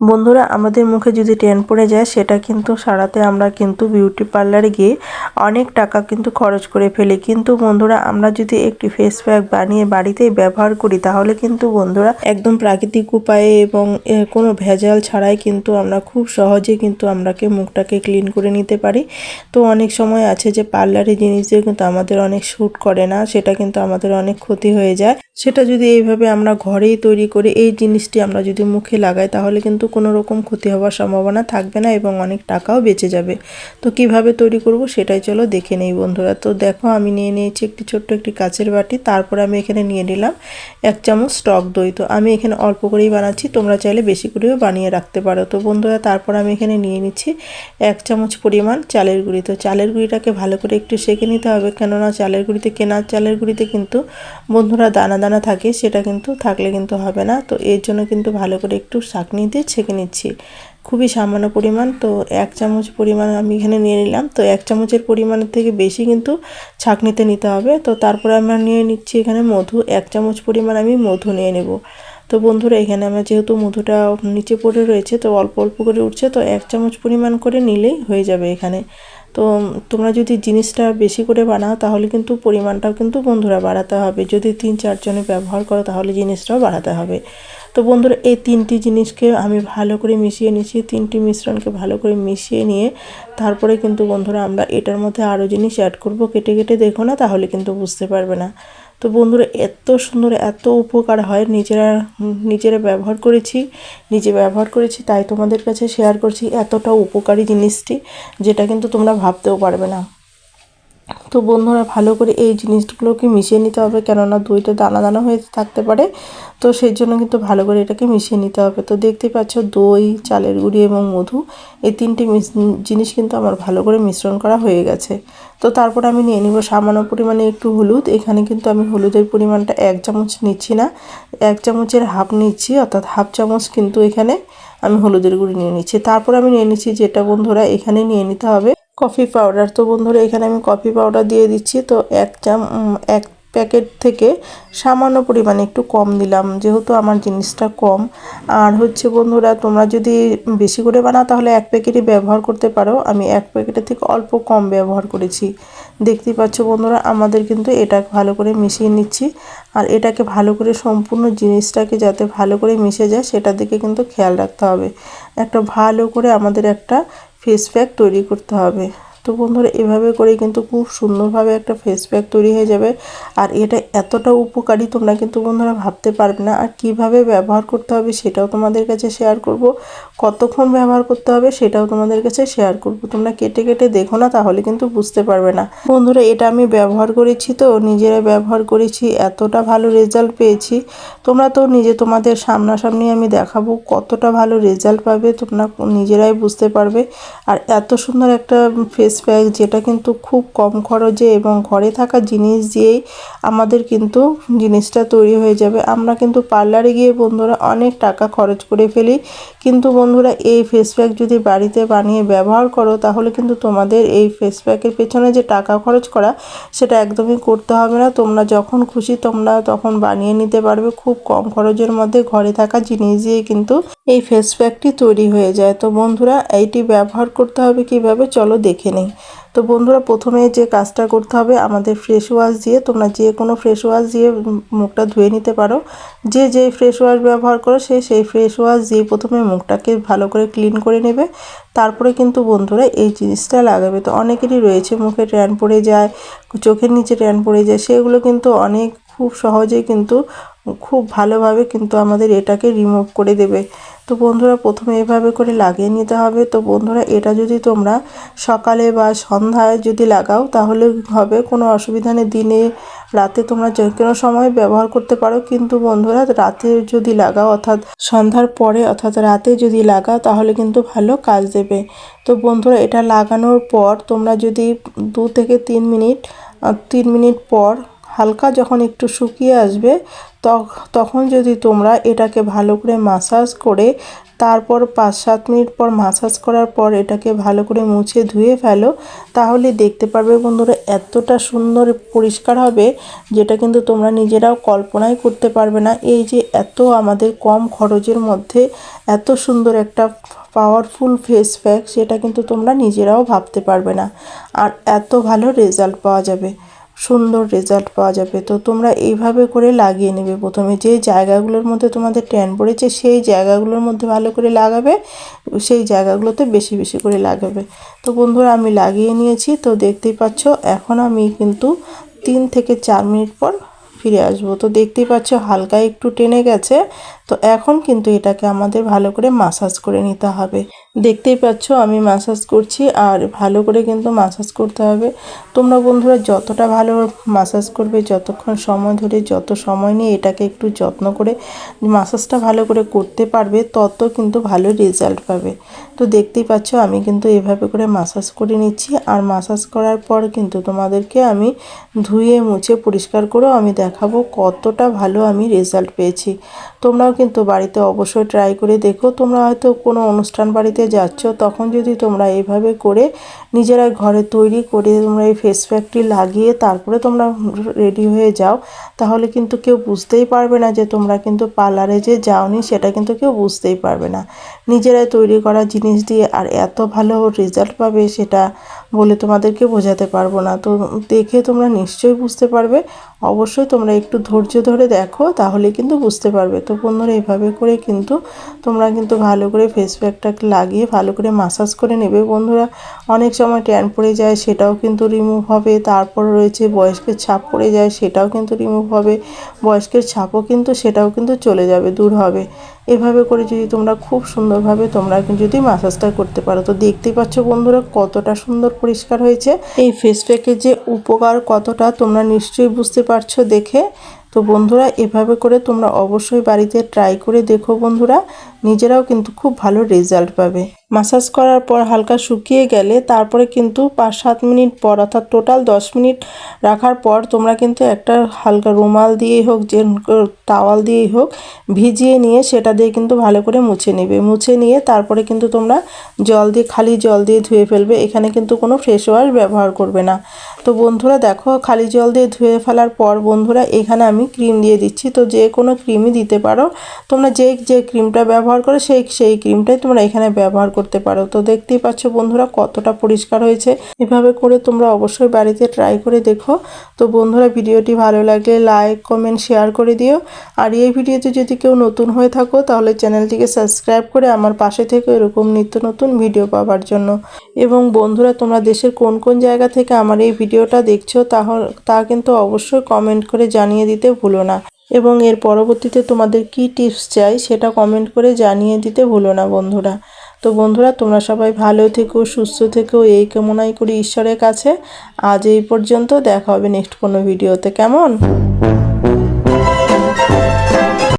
বন্ধুরা, আমাদের মুখে যদি টেন পড়ে যায়, সেটা কিন্তু সারাতে আমরা কিন্তু বিউটি পার্লারে গিয়ে অনেক টাকা কিন্তু খরচ করে ফেলি। কিন্তু বন্ধুরা, আমরা যদি একটি ফেস প্যাক বানিয়ে বাড়িতেই ব্যবহার করি, তাহলে কিন্তু বন্ধুরা একদম প্রাকৃতিক উপায়ে এবং কোনো ভেজাল ছাড়াই কিন্তু আমরা খুব সহজে কিন্তু আমরাকে মুখটাকে ক্লিন করে নিতে পারি। তো অনেক সময় আছে যে, পার্লারে জিনিস দিয়ে কিন্তু আমাদের অনেক শ্যুট করে না, সেটা কিন্তু আমাদের অনেক ক্ষতি হয়ে যায়। সেটা যদি এইভাবে আমরা ঘরেই তৈরি করে, এই জিনিসটি আমরা যদি মুখে লাগাই, তাহলে কিন্তু কোনো রকম ক্ষতি হওয়ার সম্ভাবনা থাকবে না এবং অনেক টাকাও বেঁচে যাবে। তো কীভাবে তৈরি করব সেটাই চলো দেখে নেই বন্ধুরা। তো দেখো আমি নিয়ে নিয়েছি একটি ছোট্ট একটি কাচের বাটি, তারপর আমি এখানে নিয়ে নিলাম এক চামচ টক দই। তো আমি এখানে অল্প করেই বানাচ্ছি, তোমরা চাইলে বেশি করেও বানিয়ে রাখতে পারো। তো বন্ধুরা, তারপর আমি এখানে নিয়ে নিচ্ছি এক চামচ পরিমাণ চালের গুঁড়ি। তো চালের গুঁড়িটাকে ভালো করে একটু সেঁকে নিতে হবে, কেননা চালের গুঁড়িতে কেনার চালের গুঁড়িতে কিন্তু বন্ধুরা দানা দানা থাকে, সেটা কিন্তু থাকলে কিন্তু হবে না। তো এর জন্য কিন্তু ভালো করে একটু শাকনি দিয়ে ছেঁকে নিচ্ছি। খুবই সামান্য পরিমাণ, তো এক চামচ পরিমাণ আমি এখানে নিয়ে নিলাম। তো এক চামচের পরিমাণের থেকে বেশি কিন্তু ছাঁকনিতে নিতে হবে। তো তারপরে আমরা নিয়ে নিচ্ছি এখানে মধু। এক চামচ পরিমাণ আমি মধু নিয়ে নেব। তো বন্ধুরা, এখানে আমার যেহেতু মধুটা নিচে পড়ে রয়েছে, তো অল্প অল্প করে উঠছে, তো এক চামচ পরিমাণ করে নিলেই হয়ে যাবে এখানে। তো তোমরা যদি জিনিসটা বেশি করে বানাও, তাহলে কিন্তু পরিমাণটাও কিন্তু বন্ধুরা বাড়াতে হবে। যদি তিন চারজনে ব্যবহার করো, তাহলে জিনিসটাও বাড়াতে হবে। তো বন্ধুরা, এই তিনটি জিনিসকে আমি ভালো করে মিশিয়ে নিচ্ছি, তিনটি মিশ্রণকে ভালো করে মিশিয়ে নিয়ে তারপরে কিন্তু বন্ধুরা আমরা এটার মধ্যে আরও জিনিস অ্যাড করব। কেটে কেটে দেখো না, তাহলে কিন্তু বুঝতে পারবে না। তো বন্ধুরা, এত সুন্দর, এত উপকার হয় নিজেরা নিজেরা ব্যবহার করেছি, নিজে ব্যবহার করেছি, তাই তোমাদের কাছে শেয়ার করছি এতটা উপকারী জিনিসটি, যেটা কিন্তু তোমরা ভাবতেও পারবে না। তো বন্ধুরা, ভালো করে এই জিনিসগুলোকে মিশিয়ে নিতে হবে, কেননা দইটা দানা দানা হয়ে থাকতে পারে। তো সেই জন্য কিন্তু ভালো করে এটাকে মিশিয়ে নিতে হবে। তো দেখতে পাচ্ছ, দই, চালের গুঁড়ি এবং মধু, এই তিনটি জিনিস কিন্তু আমার ভালো করে মিশ্রণ করা হয়ে গেছে। তো তারপর আমি নিয়ে নিব সামান্য পরিমাণে একটু হলুদ। এখানে কিন্তু আমি হলুদের পরিমাণটা এক চামচ নিচ্ছি না, এক চামচের হাফ নিচ্ছি, অর্থাৎ হাফ চামচ কিন্তু এখানে আমি হলুদের গুঁড়ি নিয়ে নিচ্ছি। তারপর আমি নিয়ে নিচ্ছি যেটা বন্ধুরা এখানে নিয়ে নিতে হবে। কফি পাউডার তো বন্ধুরা, এখানে আমি কফি পাউডার দিয়ে দিচ্ছি। তো এক চাম এক প্যাকেট থেকে সামান্য পরিমাণে একটু কম দিলাম, যেহেতু আমার জিনিসটা কম। আর হচ্ছে বন্ধুরা, তোমরা যদি বেশি করে বানাও, তাহলে এক প্যাকেটই ব্যবহার করতে পারো। আমি এক প্যাকেটের থেকে অল্প কম ব্যবহার করেছি। দেখতেই পাচ্ছ বন্ধুরা, আমাদের কিন্তু এটা ভালো করে মিশিয়ে নিচ্ছি। আর এটাকে ভালো করে সম্পূর্ণ জিনিসটাকে যাতে ভালো করে মিশে যায়, সেটার দিকে কিন্তু খেয়াল রাখতে হবে। একটা ভালো করে আমাদের একটা ফেস প্যাক তৈরি করতে হবে। তো বন্ধুরা, এভাবে করে কিন্তু খুব সুন্দরভাবে একটা ফেস প্যাক তৈরি হয়ে যাবে। আর এটা এতটা উপকারী তোমরা কিন্তু বন্ধুরা ভাবতে পারবে না। আর কীভাবে ব্যবহার করতে হবে সেটাও তোমাদের কাছে শেয়ার করব। কতক্ষণ ব্যবহার করতে হবে সেটাও তোমাদের কাছে শেয়ার করব। তোমরা কেটে কেটে দেখো না, তাহলে কিন্তু বুঝতে পারবে না। বন্ধুরা, এটা আমি ব্যবহার করেছি তো, নিজেরা ব্যবহার করেছি, এতটা ভালো রেজাল্ট পেয়েছি। তোমরা তো নিজে তোমাদের সামনাসামনি আমি দেখাবো কতটা ভালো রেজাল্ট পাবে, তোমরা নিজেরাই বুঝতে পারবে। আর এত সুন্দর একটা ফেস প্যাক যেটা কিন্তু খুব কম খরচে এবং ঘরে থাকা জিনিস দিয়েই আমাদের কিন্তু জিনিসটা তৈরি হয়ে যাবে। আমরা কিন্তু পার্লারে গিয়ে বন্ধুরা অনেক টাকা খরচ করে ফেলি। কিন্তু বন্ধুরা, এই ফেস প্যাক যদি বাড়িতে বানিয়ে ব্যবহার করো, তাহলে কিন্তু তোমাদের এই ফেস প্যাকের পেছনে যে টাকা খরচ করা, সেটা একদমই করতে হবে না। তোমরা যখন খুশি তোমরা তখন বানিয়ে নিতে পারবে। খুব কম খরচের মধ্যে ঘরে থাকা জিনিস দিয়ে কিন্তু এই ফেস প্যাকটি তৈরি হয়ে যায়। তো বন্ধুরা, এইটি ব্যবহার করতে হবে কীভাবে? চলো দেখে নিই। তো বন্ধুরা, প্রথমে যে কাজটা করতে হবে, আমাদের ফ্রেশ ওয়াশ দিয়ে তোমরা যে কোনো ফ্রেশ ওয়াশ দিয়ে মুখটা ধুয়ে নিতে পারো। যে যে ফ্রেশ ওয়াশ ব্যবহার করো, সে সেই ফ্রেশ ওয়াশ দিয়ে প্রথমে মুখটাকে ভালো করে ক্লিন করে নেবে। তারপরে কিন্তু বন্ধুরা, এই জিনিসটা লাগাবে। তো অনেকেরই রয়েছে, মুখে ট্যান পড়ে যায়, চোখের নিচে ট্যান পড়ে যায়, সেগুলো কিন্তু অনেক, খুব সহজেই কিন্তু খুব ভালোভাবে কিন্তু আমাদের এটাকে রিমুভ করে দেবে। তো বন্ধুরা, প্রথমে এভাবে করে লাগিয়ে নিতে হবে। তো বন্ধুরা, এটা যদি তোমরা সকালে বা সন্ধ্যায় যদি লাগাও, তাহলে হবে, কোনো অসুবিধা নেই। দিনে, রাতে তোমরা যে কোনো সময় ব্যবহার করতে পারো। কিন্তু বন্ধুরা, রাতে যদি লাগাও, অর্থাৎ সন্ধ্যার পরে, অর্থাৎ রাতে যদি লাগাও, তাহলে কিন্তু ভালো কাজ দেবে। তো বন্ধুরা, এটা লাগানোর পর তোমরা যদি দু থেকে তিন মিনিট তিন মিনিট পর হালকা যখন একটু শুকিয়ে আসবে তখন যদি তোমরা এটাকে ভালো করে মাসাজ করে, তারপর পাঁচ সাত মিনিট পর মাসাজ করার পর এটাকে ভালো করে মুছে ধুয়ে ফেলো, তাহলে দেখতে পারবে বন্ধুরা এতটা সুন্দর পরিষ্কার হবে, যেটা কিন্তু তোমরা নিজেরাও কল্পনাই করতে পারবে না। এই যে এত আমাদের কম খরচের মধ্যে এত সুন্দর একটা পাওয়ারফুল ফেস প্যাক সেটা কিন্তু তোমরা নিজেরাও ভাবতে পারবে না। আর এত ভালো রেজাল্ট পাওয়া যাবে। সুন্দর রেজাল্ট পাওয়া যাবে। তো তোমরা এইভাবে করে লাগিয়ে নেবে প্রথমে। যে জায়গাগুলোর মধ্যে তোমাদের ট্যান পড়েছে, সেই জায়গাগুলোর মধ্যে ভালো করে লাগাবে, সেই জায়গাগুলোতে বেশি বেশি করে লাগাবে। তো বন্ধুরা, আমি লাগিয়ে নিয়েছি। তো দেখতেই পাচ্ছ, এখন আমি কিন্তু তিন থেকে চার মিনিট পর ফিরে আসব। তো দেখতেই পাচ্ছ, হালকা একটু টেনে গেছে। তো এখন কিন্তু এটাকে আমাদের ভালো করে মাসাজ করে নিতে হবে। দেখতেই পাচ্ছ আমি মাসাজ করছি আর ভালো করে কিন্তু মাসাজ করতে হবে। তোমরা বন্ধুরা যতটা ভালো মাসাজ করবে, যতক্ষণ সময় ধরে, যত সময় নিয়ে এটাকে একটু যত্ন করে মাসাজটা ভালো করে করতে পারবে, তত কিন্তু ভালো রেজাল্ট পাবে। তো দেখতেই পাচ্ছ আমি কিন্তু এভাবে করে মাসাজ করে নিচ্ছি আর মাসাজ করার পর কিন্তু তোমাদেরকে আমি ধুয়ে মুছে পরিষ্কার করেও আমি দেখাবো কতটা ভালো আমি রেজাল্ট পেয়েছি। তোমরাও কিন্তু বাড়িতে অবশ্যই ট্রাই করে দেখো। তোমরা হয়তো কোনো অনুষ্ঠান বাড়িতে যাচ্ছ, তখন যদি তোমরা এইভাবে করে নিজেরা ঘরে তৈরি করে তোমরা এই ফেস প্যাকটি লাগিয়ে তারপরে তোমরা রেডি হয়ে যাও, তাহলে কিন্তু কেউ বুঝতেই পারবে না যে তোমরা কিন্তু পার্লারে যে যাওনি সেটা কিন্তু কেউ বুঝতেই পারবে না। নিজেরাই তৈরি করা জিনিস দিয়ে আর এত ভালো রেজাল্ট পাবে সেটা বলে তোমাদেরকে বোঝাতে পারব না। তো দেখে তোমরা নিশ্চয়ই বুঝতে পারবে। অবশ্যই তোমরা একটু ধৈর্য ধরে দেখো, তাহলে কিন্তু বুঝতে পারবে। তো বন্ধুরা, এভাবে করে কিন্তু তোমরা কিন্তু ভালো করে ফেস প্যাকটাকে লাগিয়ে ভালো করে মাসাজ করে নেবে। বন্ধুরা, অনেক সময় ট্যান পড়ে যায়, সেটাও কিন্তু রিমুভ হবে। তারপর রয়েছে বয়স্কের ছাপ পড়ে যায়, সেটাও কিন্তু রিমুভ হবে। বয়স্কের ছাপও কিন্তু, সেটাও কিন্তু চলে যাবে, দূর হবে। এভাবে করে যদি তোমরা খুব সুন্দরভাবে তোমরা যদি মাসাজটা করতে পারো, তো দেখতেই পাচ্ছ বন্ধুরা কতটা সুন্দর পরিষ্কার হয়েছে। এই ফেস প্যাকের যে উপকার কতটা তোমরা নিশ্চয়ই বুঝতে পারছ দেখে। তো বন্ধুরা এভাবে করে তোমরা অবশ্যই বাড়িতে ট্রাই করে দেখো বন্ধুরা, নিজেরাও কিন্তু খুব ভালো রেজাল্ট পাবে। মাসাজ করার পর হালকা শুকিয়ে গেলে তারপরে কিন্তু পাঁচ সাত মিনিট পর অর্থাৎ টোটাল দশ মিনিট রাখার পর তোমরা কিন্তু একটা হালকা রুমাল দিয়েই হোক, যে টাওয়াল দিয়েই হোক, ভিজিয়ে নিয়ে সেটা দিয়ে কিন্তু ভালো করে মুছে নেবে। মুছে নিয়ে তারপরে কিন্তু তোমরা জল দিয়ে, খালি জল দিয়ে ধুয়ে ফেলবে। এখানে কিন্তু কোনো ফ্রেশ ওয়াশ ব্যবহার করবে না। তো বন্ধুরা দেখো, খালি জল দিয়ে ধুয়ে ফেলার পর বন্ধুরা এখানে আমি ক্রিম দিয়ে দিচ্ছি। তো যে কোনো ক্রিমই দিতে পারো। তোমরা যে যে ক্রিমটা ব্যবহার করো, সেই সেই ক্রিমটাই তোমরা এখানে ব্যবহার করতে পারো। তো দেখতেই পাচ্ছ বন্ধুরা কতটা পরিষ্কার হয়েছে। এভাবে করে তোমরা অবশ্যই বাড়িতে ট্রাই করে দেখো। তো বন্ধুরা ভিডিওটি ভালো লাগলে লাইক কমেন্ট শেয়ার করে দিও। আর এই ভিডিওতে যদি কেউ নতুন হয়ে থাকো, তাহলে চ্যানেলটিকে সাবস্ক্রাইব করে আমার পাশে থেকে এরকম নিত্য নতুন ভিডিও পাওয়ার জন্য। এবং বন্ধুরা তোমরা দেশের কোন কোন জায়গা থেকে আমার এই ভিডিওটা দেখছ তাহলে তা কিন্তু অবশ্যই কমেন্ট করে জানিয়ে দিতে ভুলো না। এবং এর পরবর্তীতে তোমাদের কি টিপস চাই, সেটা কমেন্ট করে জানিয়ে দিতে ভুলো না বন্ধুরা। তো বন্ধুরা, তোমরা সবাই ভালো থেকো, সুস্থ থেকো, এই কামনাই করি ঈশ্বরের কাছে। আজ এই পর্যন্ত, দেখা হবে নেক্সট কোনো ভিডিওতে কেমন?